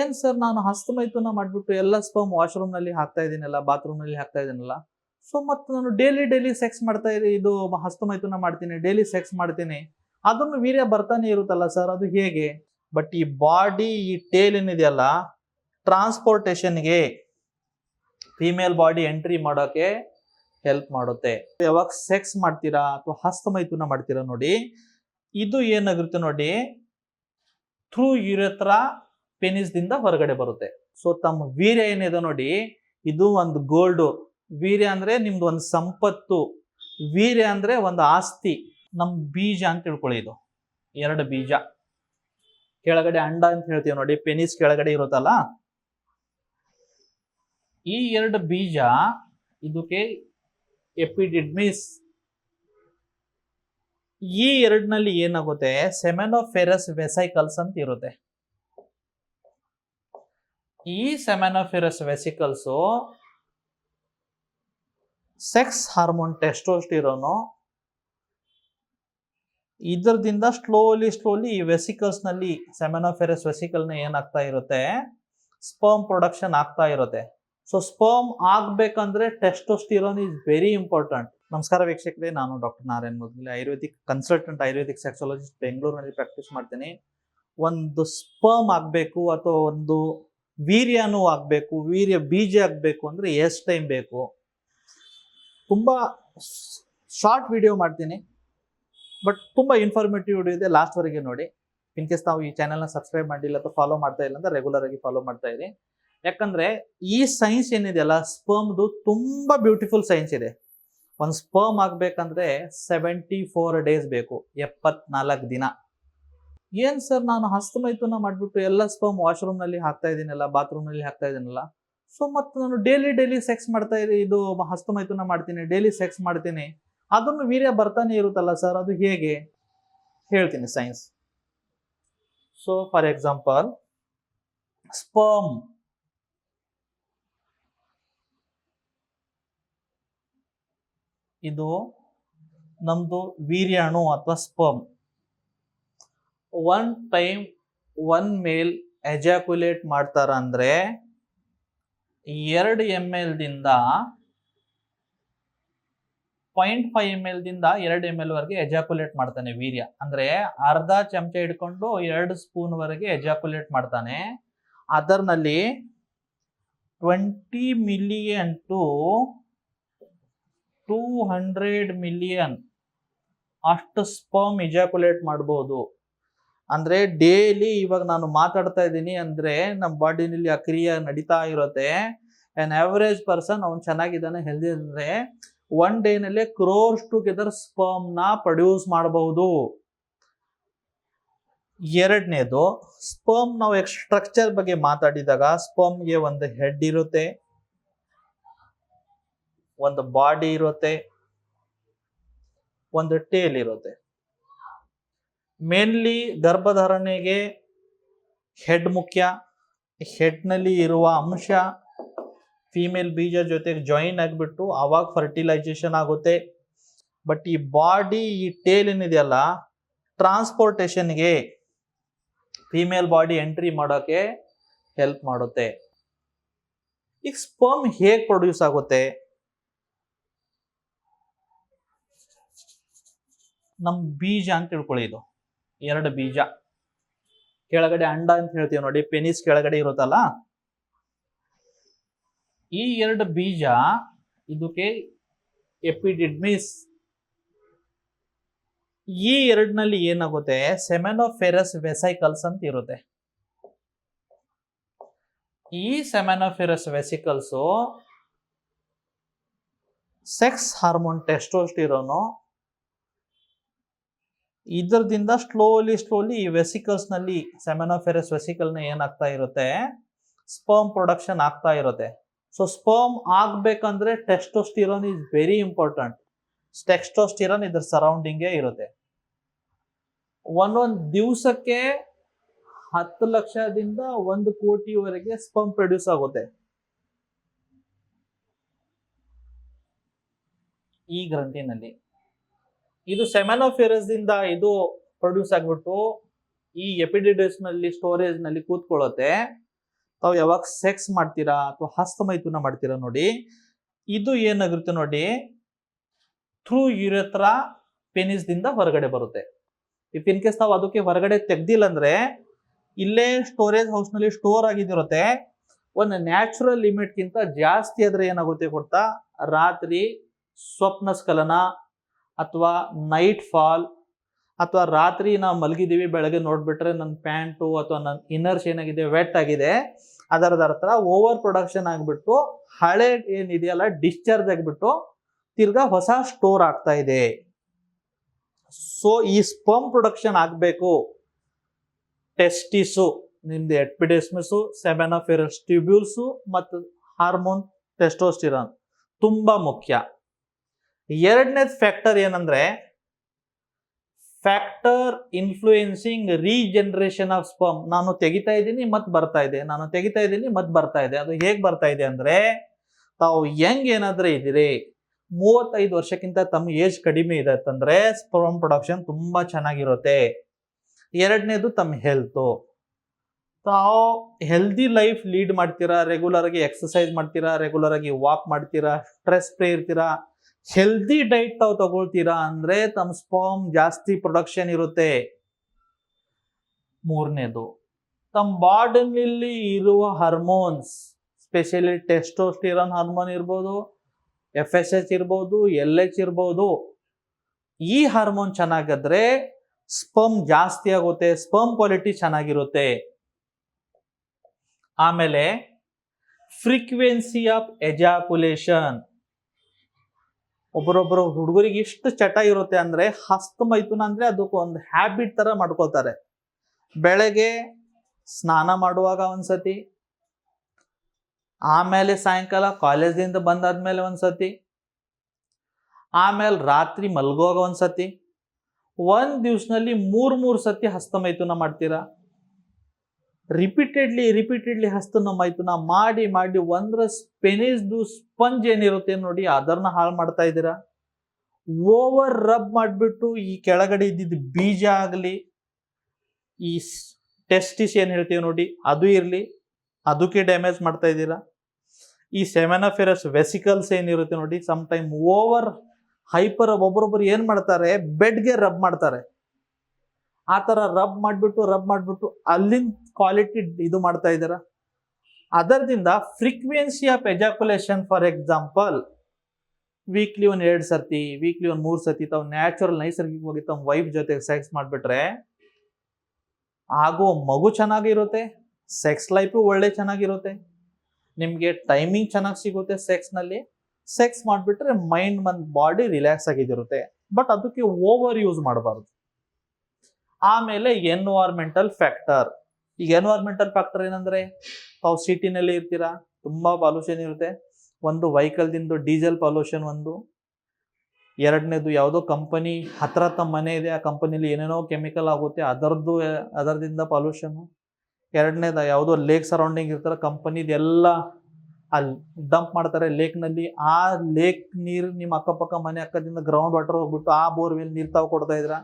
ಏನ್ ಸರ್ ನಾನು ಹಸ್ತಮೈಥುನ ಮಾಡ್ಬಿಟ್ಟು ಎಲ್ಲ ಸ್ಪಮ್ ವಾಶ್ರೂಮ್ನಲ್ಲಿ ಹಾಕ್ತಾ ಇದ್ದೀನಲ್ಲ ಬಾತ್ರೂಮ್ನಲ್ಲಿ ಹಾಕ್ತಾ ಇದೀನಲ್ಲ ಸೊ ಮತ್ತೆ ನಾನು ಡೈಲಿ ಡೈಲಿ ಸೆಕ್ಸ್ ಮಾಡ್ತಾ ಇದ್ದೀನಿ ಇದು ಹಸ್ತಮೈಥುನ ಮಾಡ್ತೀನಿ ಡೈಲಿ ಸೆಕ್ಸ್ ಮಾಡ್ತೀನಿ. ಅದನ್ನು ವೀರ್ಯ ಬರ್ತಾನೆ ಇರುತ್ತಲ್ಲ ಸರ್, ಅದು ಹೇಗೆ? ಬಟ್ ಈ ಬಾಡಿ ಈ ಟೇಲ್ ಏನಿದೆಯಲ್ಲ ಟ್ರಾನ್ಸ್ಪೋರ್ಟೇಷನ್ಗೆ ಫಿಮೇಲ್ ಬಾಡಿ ಎಂಟ್ರಿ ಮಾಡೋಕೆ ಹೆಲ್ಪ್ ಮಾಡುತ್ತೆ. ಯಾವಾಗ ಸೆಕ್ಸ್ ಮಾಡ್ತೀರಾ ಅಥವಾ ಹಸ್ತಮೈಥುನ ಮಾಡ್ತೀರಾ ನೋಡಿ, ಇದು ಏನಾಗಿರುತ್ತೆ ನೋಡಿ ಥ್ರೂ ಯುರೆತ್ರ ಪೆನಿಸ್ ದಿಂದ ಹೊರಗಡೆ ಬರುತ್ತೆ. ಸೊ ತಮ್ಮ ವೀರ್ಯ ಏನಿದೆ ನೋಡಿ, ಇದು ಒಂದು ಗೋಲ್ಡು ವೀರ್ಯ ಅಂದ್ರೆ ನಿಮ್ದು ಒಂದು ಸಂಪತ್ತು. ವೀರ್ಯ ಅಂದ್ರೆ ಒಂದು ಆಸ್ತಿ. ನಮ್ ಬೀಜ ಅಂತ ತಿಳ್ಕೊಳ್ಳಿ ಇದು. ಎರಡು ಬೀಜ. ಕೆಳಗಡೆ ಅಂಡ ಅಂತ ಹೇಳ್ತೀವಿ ನೋಡಿ, ಪೆನಿಸ್ ಕೆಳಗಡೆ ಇರುತ್ತಲ್ಲ? ಈ ಎರಡು ಬೀಜ ಇದಕ್ಕೆ ಎಪಿಡಿಡ್ಮಿಸ್. ಈ ಎರಡನಲ್ಲಿ ಏನಾಗುತ್ತೆ? ಸೆಮೆನೋಫೆರಸ್ ವೆಸೈಕಲ್ಸ್ ಅಂತ ಇರುತ್ತೆ. ಈ seminiferous vesicles sex hormone testosterone ಇದರದಿಂದ slowly slowly ಈ ವೆಸಿಕಲ್ಸ್ನಲ್ಲಿ ಸೆಮೆನೋಫೆರಸ್ ವೆಸಿಕಲ್ನ ಏನಾಗ್ತಾ ಇರುತ್ತೆ? ಸ್ಪರ್ಮ್ ಪ್ರೊಡಕ್ಷನ್ ಆಗ್ತಾ ಇರುತ್ತೆ. ಸೊ ಸ್ಪರ್ಮ್ ಆಗ್ಬೇಕಂದ್ರೆ ಟೆಸ್ಟೋಸ್ಟಿರೋನ್ ಇಸ್ ವೆರಿ ಇಂಪಾರ್ಟೆಂಟ್ ನಮಸ್ಕಾರ ವೀಕ್ಷಕರೇ, ನಾನು ಡಾಕ್ಟರ್ ನಾರಾಯಣ ಮೊದಲೇ ಆಯುರ್ವೇದಿಕ್ ಕನ್ಸಲ್ಟೆಂಟ್ ಆಯುರ್ವೇದಿಕ್ ಸೆಕ್ಸಾಲಜಿಸ್ಟ್ ಬೆಂಗಳೂರಿನಲ್ಲಿ ಪ್ರಾಕ್ಟೀಸ್ ಮಾಡ್ತೀನಿ. ಒಂದು ಸ್ಪರ್ಮ್ ಆಗಬೇಕು ಅಥವಾ ಒಂದು ವೀರ್ಯನೂ ಆಗಬೇಕು, ವೀರ್ಯ ಬೀಜ ಆಗಬೇಕು ಅಂದರೆ ಎಷ್ಟು ಟೈಮ್ ಬೇಕು. ತುಂಬ ಶಾರ್ಟ್ ವಿಡಿಯೋ ಮಾಡ್ತೀನಿ, ಬಟ್ ತುಂಬ ಇನ್ಫಾರ್ಮೇಟಿವ್ ವಿಡಿಯೋ ಇದೆ ಲಾಸ್ಟ್ವರೆಗೆ ನೋಡಿ. ಇನ್ ಕೇಸ್ ನಾವು ಈ ಚಾನೆಲ್ನ ಸಬ್ಸ್ಕ್ರೈಬ್ ಮಾಡಿಲ್ಲ ಅಥವಾ ಫಾಲೋ ಮಾಡ್ತಾ ಇಲ್ಲ ಅಂದರೆ ರೆಗ್ಯುಲರ್ ಆಗಿ ಫಾಲೋ ಮಾಡ್ತಾ ಇರಿ. ಯಾಕಂದರೆ ಈ ಸೈನ್ಸ್ ಏನಿದೆಯಲ್ಲ ಸ್ಪರ್ಮ್ದು ತುಂಬ ಬ್ಯೂಟಿಫುಲ್ ಸೈನ್ಸ್ ಇದೆ. ಒಂದು ಸ್ಪರ್ಮ್ ಆಗಬೇಕಂದ್ರೆ ಸೆವೆಂಟಿ ಫೋರ್ ಡೇಸ್ ಬೇಕು, ಎಪ್ಪತ್ನಾಲ್ಕು ದಿನ. ಏನ್ ಸರ್ ನಾನು ಹಸ್ತಮೈಥುನ ಮಾಡ್ಬಿಟ್ಟು ಎಲ್ಲ ಸ್ಪರ್ಮ್ ವಾಶ್ರೂಮ್ನಲ್ಲಿ ಹಾಕ್ತಾ ಇದೀನಲ್ಲ ಬಾತ್ರೂಮ್ನಲ್ಲಿ ಹಾಕ್ತಾ ಇದೀನಲ್ಲ ಸೊ ಮತ್ತೆ ನಾನು ಡೈಲಿ ಡೈಲಿ ಸೆಕ್ಸ್ ಮಾಡ್ತಾ ಇದ್ದೀನಿ ಇದು ಹಸ್ತಮೈಥುನ ಮಾಡ್ತೀನಿ ಡೈಲಿ ಸೆಕ್ಸ್ ಮಾಡ್ತೀನಿ. ಅದನ್ನು ವೀರ್ಯ ಬರ್ತಾನೆ ಇರುತ್ತಲ್ಲ ಸರ್ ಅದು ಹೇಗೆ? ಹೇಳ್ತೀನಿ science so for example sperm ಇದು ನಮ್ದು ವೀರ್ಯಾಣು ಅಥವಾ sperm one time one male ejaculate ಮಾಡ್ತಾರ ಅಂದ್ರೆ ಎರಡು ಎಂ ಎಲ್ ದಿಂದ ಪಾಯಿಂಟ್ ಫೈವ್ ಎಂ ಎಲ್ ದಿಂದ ಎರಡು ಎಂ ಎಲ್ ವರೆಗೆ ಎಜಾಕ್ಯುಲೇಟ್ ಮಾಡ್ತಾನೆ ವೀರ್ಯ. ಅಂದ್ರೆ ಅರ್ಧ ಚಮಚ ಹಿಡ್ಕೊಂಡು ಎರಡು ಸ್ಪೂನ್ ವರೆಗೆ ಎಜಾಕ್ಯುಲೇಟ್ ಮಾಡ್ತಾನೆ. ಅದರ್ನಲ್ಲಿ twenty million to two hundred million ಅಷ್ಟು ಸ್ಪರ್ಮ್ ಇಜಾಕ್ಯುಲೇಟ್ ಮಾಡ್ಬೋದು. ಅಂದ್ರೆ ಡೇಲಿ ಇವಾಗ ನಾನು ಮಾತಾಡ್ತಾ ಇದ್ದೀನಿ ಅಂದ್ರೆ ನಮ್ಮ ಬಾಡಿನಲ್ಲಿ ಆ ಕ್ರಿಯೆ ನಡೀತಾ ಇರುತ್ತೆ. ಆ್ಯನ್ ಆವರೇಜ್ ಪರ್ಸನ್ ಅವ್ನು ಚೆನ್ನಾಗಿದ್ದಾನೆ ಹೆಲ್ದಿ ಅಂದ್ರೆ ಒನ್ ಡೇನಲ್ಲಿ ಕ್ರೋರ್ಸ್ ಟುಗೆದರ್ ಸ್ಪರ್ಮ್ನ ಪ್ರೊಡ್ಯೂಸ್ ಮಾಡಬಹುದು. ಎರಡನೇದು ಸ್ಪರ್ಮ್ ನಾವು ಸ್ಟ್ರಕ್ಚರ್ ಬಗ್ಗೆ ಮಾತಾಡಿದಾಗ ಸ್ಪರ್ಮ್ಗೆ ಒಂದು ಹೆಡ್ ಇರುತ್ತೆ, ಒಂದು ಬಾಡಿ ಇರುತ್ತೆ, ಒಂದು ಟೇಲ್ ಇರುತ್ತೆ. ಮೇನ್ಲಿ ಗರ್ಭಧಾರಣೆಗೆ ಹೆಡ್ ಮುಖ್ಯ ಹೆಡ್ನಲ್ಲಿ ಇರುವ ಅಂಶ ಫೀಮೇಲ್ ಬೀಜ ಜೊತೆಗೆ ಜಾಯಿನ್ ಆಗಿಬಿಟ್ಟು ಆವಾಗ ಫರ್ಟಿಲೈಸೇಷನ್ ಆಗುತ್ತೆ. ಬಟ್ ಈ ಬಾಡಿ ಈ ಟೇಲ್ ಏನಿದೆಯಲ್ಲ ಟ್ರಾನ್ಸ್ಪೋರ್ಟೇಷನ್ಗೆ ಫೀಮೇಲ್ ಬಾಡಿ ಎಂಟ್ರಿ ಮಾಡೋಕ್ಕೆ ಹೆಲ್ಪ್ ಮಾಡುತ್ತೆ. ಈಗ ಸ್ಪರ್ಮ್ ಹೇಗೆ ಪ್ರೊಡ್ಯೂಸ್ ಆಗುತ್ತೆ? ನಮ್ಮ ಬೀಜ ಅಂತ ತಿಳ್ಕೊಳ್ಳಿ ಇದು. ಎರಡು ಬೀಜ. ಕೆಳಗಡೆ ಅಂಡ ಅಂತ ಹೇಳ್ತೀವಿ ನೋಡಿ, ಪೆನಿಸ್ ಕೆಳಗಡೆ ಇರುತ್ತಲ್ಲ? ಈ ಎರಡು ಬೀಜ ಇದಕ್ಕೆ ಎಪಿಡಿಡ್ಮಿಸ್. ಈ ಎರಡನಲ್ಲಿ ಏನಾಗುತ್ತೆ? ಸೆಮೆನೋಫೆರಸ್ ವೆಸೈಕಲ್ಸ್ ಅಂತ ಇರುತ್ತೆ. ಈ seminiferous vesicles sex hormone testosterone ಇದರದಿಂದ slowly slowly ಈ ವೆಸಿಕಲ್ಸ್ನಲ್ಲಿ ಸೆಮೆನೋಫೆರಸ್ ವೆಸಿಕಲ್ನ ಏನಾಗ್ತಾ ಇರುತ್ತೆ? ಸ್ಪರ್ಮ್ ಪ್ರೊಡಕ್ಷನ್ ಆಗ್ತಾ ಇರುತ್ತೆ. ಸೊ ಸ್ಪರ್ಮ್ ಆಗ್ಬೇಕಂದ್ರೆ testosterone is very important testosterone ಇದ್ರ ಸರೌಂಡಿಂಗೇ ಇರುತ್ತೆ. ಒಂದೊಂದು ದಿವಸಕ್ಕೆ ಹತ್ತು ಲಕ್ಷದಿಂದ ಒಂದು ಕೋಟಿವರೆಗೆ ಸ್ಪರ್ಮ್ ಪ್ರೊಡ್ಯೂಸ್ ಆಗುತ್ತೆ. ಈ ಗ್ರಂಥಿನಲ್ಲಿ. ಇದು ಸೆಮನೋಫಿರಸ್ ದಿಂದ ಇದು ಪ್ರೊಡ್ಯೂಸ್ ಆಗ್ಬಿಟ್ಟು ಈ ಎಪಿಡಿಡಿಸ್ನಲ್ಲಿ ಸ್ಟೋರೇಜ್ನಲ್ಲಿ ಕೂತ್ಕೊಳ್ಳುತ್ತೆ. ತಾವು ಯಾವಾಗ ಸೆಕ್ಸ್ ಮಾಡ್ತೀರಾ ಅಥವಾ ಹಸ್ತಮೈಥುನ ಮಾಡ್ತೀರಾ ನೋಡಿ. ಇದು ಏನಾಗಿರುತ್ತೆ ನೋಡಿ? ಥ್ರೂ ಪೆನಿಸ್ ದಿಂದ ಹೊರಗಡೆ ಬರುತ್ತೆ. ಈ ಇನ್ ಕೇಸ್ ತಾವು ಅದಕ್ಕೆ ಹೊರಗಡೆ ತೆಗ್ದಿಲ್ಲ ಅಂದ್ರೆ, ಇಲ್ಲೇ ಸ್ಟೋರೇಜ್ ಹೌಸ್ನಲ್ಲಿ ಸ್ಟೋರ್ ಆಗಿದಿರುತ್ತೆ. ಒಂದು ನ್ಯಾಚುರಲ್ ಲಿಮಿಟ್ ಗಿಂತ ಜಾಸ್ತಿ ಆದ್ರೆ ಏನಾಗುತ್ತೆ ಕೊಡ್ತಾ ರಾತ್ರಿ ಸ್ವಪ್ನ ಸ್ಖಲನ ಅಥವಾ ನೈಟ್ ಫಾಲ್ ಅಥವಾ ರಾತ್ರಿ ನಾವು ಮಲಗಿದ್ದೀವಿ, ಬೆಳಗ್ಗೆ ನೋಡಿಬಿಟ್ರೆ ನನ್ನ ಪ್ಯಾಂಟು ಅಥವಾ ನನ್ನ ಇನ್ನರ್ಸ್ ಏನಾಗಿದೆ ವೆಟ್ ಆಗಿದೆ, ಅದರದ ಅರ್ಥ ಓವರ್ ಪ್ರೊಡಕ್ಷನ್ ಆಗಿಬಿಟ್ಟು ಹಳೆ ಏನಿದೆಯಲ್ಲ ಡಿಸ್ಚಾರ್ಜ್ ಆಗಿಬಿಟ್ಟು ತಿರ್ಗಾ ಹೊಸ ಸ್ಟೋರ್ ಆಗ್ತಾ ಇದೆ. ಸೊ ಈ ಸ್ಪಮ್ ಪ್ರೊಡಕ್ಷನ್ ಆಗಬೇಕು. ಟೆಸ್ಟಿಸು ನಿಮ್ದು ಎಟ್ಪಿಡೆಸ್ಮಿಸು ಸೆಮೆನೋಫೆರಸ್ ಟ್ಯೂಬ್ಯೂಲ್ಸು ಮತ್ತು ಹಾರ್ಮೋನ್ ಟೆಸ್ಟೋಸ್ಟಿರಾನ್ ತುಂಬ ಮುಖ್ಯ. ಎರಡನೇದು ಫ್ಯಾಕ್ಟರ್ ಏನಂದ್ರೆ factor influencing regeneration of sperm ನಾನು ತೆಗಿತಾ ಇದ್ದೀನಿ ಮತ್ತೆ ಬರ್ತಾ ಇದೆ. ನಾನು ತೆಗಿತಾ ಇದ್ದೀನಿ ಮತ್ತೆ ಬರ್ತಾ ಇದೆ. ಅದು ಹೇಗೆ ಬರ್ತಾ ಇದೆ ಅಂದ್ರೆ ತಾವು ಯಂಗ್ ಏನಾದ್ರೆ ಇದ್ದೀರಿ, ಮೂವತ್ತೈದು ವರ್ಷಕ್ಕಿಂತ ತಮ್ಮ ಏಜ್ ಕಡಿಮೆ ಇದೆ ಅಂತಂದ್ರೆ ಸ್ಪರ್ಮ್ ಪ್ರೊಡಕ್ಷನ್ ತುಂಬಾ ಚೆನ್ನಾಗಿರುತ್ತೆ. ಎರಡನೇದು ತಮ್ಮ ಹೆಲ್ತು ತಾವು ಹೆಲ್ದಿ ಲೈಫ್ ಲೀಡ್ ಮಾಡ್ತೀರಾ ರೆಗ್ಯುಲರ್ ಆಗಿ ಎಕ್ಸಸೈಸ್ ಮಾಡ್ತೀರಾ ರೆಗ್ಯುಲರ್ ಆಗಿ ವಾಕ್ ಮಾಡ್ತೀರಾ ಸ್ಟ್ರೆಸ್ ಫ್ರೀ ಇರ್ತೀರಾ ಹೆಲ್ದಿ ಡೈಟ್ ತಾವು ತಗೊಳ್ತೀರಾ ಅಂದ್ರೆ ತಮ್ಮ ಸ್ಪರ್ಮ್ ಜಾಸ್ತಿ ಪ್ರೊಡಕ್ಷನ್ ಇರುತ್ತೆ. ಮೂರನೇದು ತಮ್ಮ ಬಾಡಿನಲ್ಲಿ ಇರುವ ಹಾರ್ಮೋನ್ಸ್ ಸ್ಪೆಷಲಿ ಟೆಸ್ಟೋಸ್ಟಿರಾನ್ ಹಾರ್ಮೋನ್ ಇರ್ಬೋದು ಎಫ್ ಎಸ್ ಎಚ್ ಇರ್ಬೋದು ಎಲ್ ಎಚ್ ಇರ್ಬೋದು, ಈ ಹಾರ್ಮೋನ್ ಚೆನ್ನಾಗಿದ್ರೆ ಸ್ಪಮ್ ಜಾಸ್ತಿ ಆಗುತ್ತೆ ಸ್ಪಮ್ ಕ್ವಾಲಿಟಿ ಚೆನ್ನಾಗಿರುತ್ತೆ. ಆಮೇಲೆ ಫ್ರೀಕ್ವೆನ್ಸಿ ಆಫ್ ಎಜಾಕುಲೇಷನ್ ಒಬ್ಬರೊಬ್ಬರು ಹುಡುಗರಿಗೆ ಎಷ್ಟು ಚಟ ಇರುತ್ತೆ ಅಂದ್ರೆ ಹಸ್ತ ಮೈಥುನ ಅಂದ್ರೆ ಅದಕ್ಕೆ ಒಂದು ಹ್ಯಾಬಿಟ್ ತರ ಮಾಡ್ಕೊಳ್ತಾರೆ. ಬೆಳಗ್ಗೆ ಸ್ನಾನ ಮಾಡುವಾಗ ಒಂದ್ಸತಿ, ಆಮೇಲೆ ಸಾಯಂಕಾಲ ಕಾಲೇಜಿಂದ ಬಂದಾದ್ಮೇಲೆ ಒಂದ್ಸತಿ, ಆಮೇಲೆ ರಾತ್ರಿ ಮಲಗುವಾಗ ಒಂದ್ಸತಿ, ಒಂದು ದಿವ್ಸದಲ್ಲಿ ಮೂರು ಮೂರು ಸತಿ ಹಸ್ತ ಮೈಥುನ ಮಾಡ್ತೀರಾ? ರಿಪೀಟೆಡ್ಲಿ ರಿಪೀಟೆಡ್ಲಿ ಹಸ್ತನ ನಾ ಮಾಡಿ ಮಾಡಿ ಒಂದ್ರ ಸ್ಪೆನಿಸ್ದು ಸ್ಪಂಜ್ ಏನಿರುತ್ತೆ ನೋಡಿ ಅದನ್ನ ಹಾಳು ಮಾಡ್ತಾ ಇದ್ದೀರಾ? ಓವರ್ ರಬ್ ಮಾಡಿಬಿಟ್ಟು ಈ ಕೆಳಗಡೆ ಇದ್ದಿದ್ದು ಬೀಜ ಆಗಲಿ, ಈ ಟೆಸ್ಟಿಸ್ ಏನು ಹೇಳ್ತೀವಿ ನೋಡಿ, ಅದು ಇರಲಿ, ಅದಕ್ಕೆ ಡ್ಯಾಮೇಜ್ ಮಾಡ್ತಾ ಇದ್ದೀರಾ? ಈ ಸೆಮೆನಫೆರಸ್ ವೆಸಿಕಲ್ಸ್ ಏನಿರುತ್ತೆ ನೋಡಿ, ಸಮ್ ಟೈಮ್ ಓವರ್ ಹೈಪರ್ ಒಬ್ಬರೊಬ್ಬರು ಏನು ಮಾಡ್ತಾರೆ, ಬೆಡ್ಗೆ ರಬ್ ಮಾಡ್ತಾರೆ. ಆ ಥರ ರಬ್ ಮಾಡಿಬಿಟ್ಟು ರಬ್ ಮಾಡಿಬಿಟ್ಟು ಅಲ್ಲಿನ ಕ್ವಾಲಿಟಿ ಇದು ಮಾಡ್ತಾ ಇದ್ದಾರ? ಅದರದಿಂದ frequency of ejaculation for example weekly ಒಂದು ಎರಡು ಸರ್ತಿ ವೀಕ್ಲಿ ಒಂದು ಮೂರು ಸರ್ತಿ, ತಾವು ನ್ಯಾಚುರಲ್ ನೈಸರ್ಗಿಕವಾಗಿ ತಮ್ಮ ವೈಫ್ ಜೊತೆ ಸೆಕ್ಸ್ ಮಾಡಿಬಿಟ್ರೆ ಆಗೋ ಮಗು ಚೆನ್ನಾಗಿರುತ್ತೆ ಸೆಕ್ಸ್ ಲೈಫು ಒಳ್ಳೆ ಚೆನ್ನಾಗಿರುತ್ತೆ, ನಿಮಗೆ ಟೈಮಿಂಗ್ ಚೆನ್ನಾಗಿ ಸಿಗುತ್ತೆ ಸೆಕ್ಸ್ನಲ್ಲಿ ಸೆಕ್ಸ್ ಮಾಡಿಬಿಟ್ರೆ ಮೈಂಡ್ ಮತ್ತು ಬಾಡಿ ರಿಲ್ಯಾಕ್ಸ್ ಆಗಿದಿರುತ್ತೆ ಬಟ್ ಅದಕ್ಕೆ ಓವರ್ ಯೂಸ್ ಮಾಡಬಾರ್ದು. ಆಮೇಲೆ ಎನ್ವೈರ್ಮೆಂಟಲ್ ಫ್ಯಾಕ್ಟರ್ ಈಗ ಎನ್ವೈರ್ಮೆಂಟಲ್ ಫ್ಯಾಕ್ಟರ್ ಏನಂದ್ರೆ, ತಾವು ಸಿಟಿನಲ್ಲಿ ಇರ್ತೀರಾ, ತುಂಬಾ ಪಾಲ್ಯೂಷನ್ ಇರುತ್ತೆ. ಒಂದು ವೆಹಿಕಲ್ದಿಂದ ಡೀಸೆಲ್ ಪಾಲ್ಯೂಷನ್ ಒಂದು. ಎರಡನೇದು ಯಾವುದೋ ಕಂಪನಿ ಹತ್ರ ತಮ್ಮ ಮನೆ ಇದೆ, ಆ ಕಂಪನಿಲಿ ಏನೇನೋ ಕೆಮಿಕಲ್ ಆಗುತ್ತೆ, ಅದರದ್ದು, ಅದರದಿಂದ ಪಾಲ್ಯೂಷನ್ ಎರಡನೇದು ಯಾವುದೋ ಲೇಕ್ ಸರೌಂಡಿಂಗ್ ಇರ್ತಾರೆ ಕಂಪನಿದು ಎಲ್ಲ ಅಲ್ಲಿ ಡಂಪ್ ಮಾಡ್ತಾರೆ ಲೇಕ್ನಲ್ಲಿ ಆ ಲೇಕ್ ನೀರು ನಿಮ್ಮ ಅಕ್ಕಪಕ್ಕ ಮನೆ ಅಕ್ಕದಿಂದ ಗ್ರೌಂಡ್ ವಾಟರ್ ಹೋಗ್ಬಿಟ್ಟು ಆ ಬೋರ್ವೆಲ್ ನೀರು ತಾವು ಕೊಡ್ತಾ ಇದ್ರ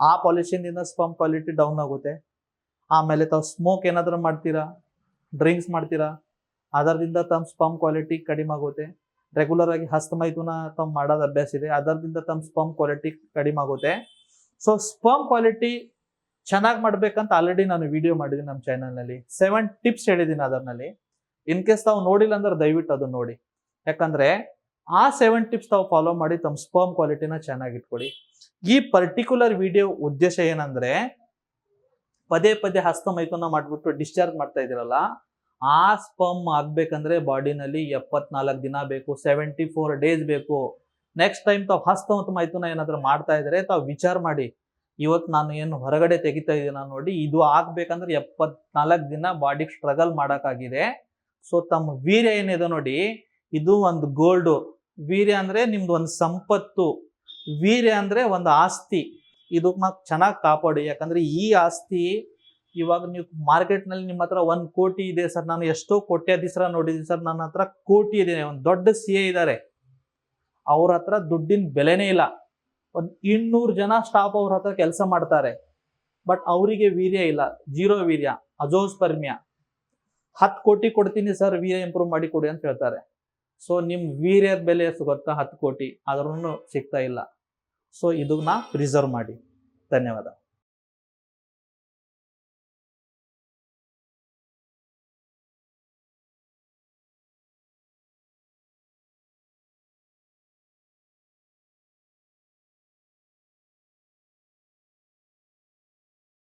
ಆ ಪಾಲ್ಯೂಷನ್ದಿಂದ ಸ್ಪಮ್ ಕ್ವಾಲಿಟಿ ಡೌನ್ ಆಗುತ್ತೆ. ಆಮೇಲೆ ತಾವು ಸ್ಮೋಕ್ ಏನಾದರೂ ಮಾಡ್ತೀರಾ? ಡ್ರಿಂಕ್ಸ್ ಮಾಡ್ತೀರಾ? ಅದರಿಂದ ತಮ್ಮ ಸ್ಪಮ್ ಕ್ವಾಲಿಟಿ ಕಡಿಮೆ ಆಗುತ್ತೆ. ರೆಗ್ಯುಲರ್ ಆಗಿ ಹಸ್ತಮೈಥುನ ತಾವು ಮಾಡೋದು ಅಭ್ಯಾಸ ಇದೆ. ಅದರಿಂದ ತಮ್ಮ ಸ್ಪಮ್ ಕ್ವಾಲಿಟಿ ಕಡಿಮೆ ಆಗುತ್ತೆ. ಸೊ, ಸ್ಪಮ್ ಕ್ವಾಲಿಟಿ ಚೆನ್ನಾಗಿ ಮಾಡ್ಬೇಕಂತ ಆಲ್ರೆಡಿ ನಾನು ವಿಡಿಯೋ ಮಾಡಿದ್ದೀನಿ ನಮ್ಮ ಚಾನಲ್ನಲ್ಲಿ ಸೆವೆನ್ ಟಿಪ್ಸ್ ಹೇಳಿದ್ದೀನಿ ಅದರಲ್ಲಿ ಇನ್ ಕೇಸ್ ತಾವು ನೋಡಿಲ್ಲ ಅಂದ್ರೆ ದಯವಿಟ್ಟು ಅದನ್ನ ನೋಡಿ. ಯಾಕಂದ್ರೆ ಆ ಸೆವೆನ್ ಟಿಪ್ಸ್ ತಾವು ಫಾಲೋ ಮಾಡಿ ತಮ್ಮ ಸ್ಪರ್ಮ್ ಕ್ವಾಲಿಟಿನ ಚೆನ್ನಾಗಿ ಇಟ್ಕೊಡಿ ಈ ಪರ್ಟಿಕ್ಯುಲರ್ ವಿಡಿಯೋ ಉದ್ದೇಶ ಏನಂದ್ರೆ, ಪದೇ ಪದೇ ಹಸ್ತ ಮೈಥುನ ಮಾಡ್ಬಿಟ್ಟು ಡಿಸ್ಚಾರ್ಜ್ ಮಾಡ್ತಾ ಇದೀರಲ್ಲ ಆ ಸ್ಪಮ್ ಆಗ್ಬೇಕಂದ್ರೆ ಬಾಡಿನಲ್ಲಿ ಎಪ್ಪತ್ನಾಲ್ಕು ದಿನ ಬೇಕು ಸೆವೆಂಟಿ ಫೋರ್ ಡೇಸ್ ಬೇಕು. ನೆಕ್ಸ್ಟ್ ಟೈಮ್ ತಾವು ಹಸ್ತ ಮತ್ತು ಮೈಥುನ ಏನಾದ್ರು ಮಾಡ್ತಾ ಇದ್ರೆ ತಾವು ವಿಚಾರ ಮಾಡಿ. ಇವತ್ತು ನಾನು ಏನು ಹೊರಗಡೆ ತೆಗಿತಾ ಇದ್ದೀನ ನೋಡಿ, ಇದು ಆಗ್ಬೇಕಂದ್ರೆ ಎಪ್ಪತ್ನಾಲ್ಕು ದಿನ ಬಾಡಿಗೆ ಸ್ಟ್ರಗಲ್ ಮಾಡಕ್ಕಾಗಿದೆ. ಸೊ ತಮ್ಮ ವೀರ್ಯ ಏನಿದೆ ನೋಡಿ, ಇದು ಒಂದು ಗೋಲ್ಡ್ ವೀರ್ಯ ಅಂದ್ರೆ ನಿಮ್ದು ಒಂದು ಸಂಪತ್ತು. ವೀರ್ಯ ಅಂದರೆ ಒಂದು ಆಸ್ತಿ. ಇದು ಚೆನ್ನಾಗಿ ಕಾಪಾಡಿ. ಯಾಕಂದರೆ ಈ ಆಸ್ತಿ ಇವಾಗ ನೀವು ಮಾರ್ಕೆಟ್ನಲ್ಲಿ ನಿಮ್ಮ ಹತ್ರ ಒಂದು ಕೋಟಿ ಇದೆ ಸರ್, ನಾನು ಎಷ್ಟೋ ಕೋಟ್ಯಾಧೀಶರ ನೋಡಿದ್ದೀನಿ ಸರ್, ನನ್ನ ಹತ್ರ ಕೋಟಿ ಇದೆ. ಒಂದು ದೊಡ್ಡ ಸಿ ಎ ಇದ್ದಾರೆ ಅವ್ರ ಹತ್ರ ದುಡ್ಡಿನ ಬೆಲೆನೇ ಇಲ್ಲ. ಒಂದು ಇನ್ನೂರು ಜನ ಸ್ಟಾಫ್ ಅವ್ರ ಹತ್ರ ಕೆಲಸ ಮಾಡ್ತಾರೆ. ಬಟ್ ಅವರಿಗೆ ವೀರ್ಯ ಇಲ್ಲ. ಜೀರೋ ವೀರ್ಯ, ಅಜೋಸ್ಪರ್ಮ್ಯ. ಹತ್ತು ಕೋಟಿ ಕೊಡ್ತೀನಿ ಸರ್, ವೀರ್ಯ ಇಂಪ್ರೂವ್ ಮಾಡಿ ಕೊಡಿ ಅಂತ ಹೇಳ್ತಾರೆ. ಸೊ ನಿಮ್ಮ ವೀರ್ಯದ ಬೆಲೆ ಗೊತ್ತಾ? ಹತ್ತು ಕೋಟಿ. ಆದ್ರೂ ಸಿಗ್ತಾ ಇಲ್ಲ. ಸೊ ಇದನ್ನ ಪ್ರಿಸರ್ವ್ ಮಾಡಿ. ಧನ್ಯವಾದ.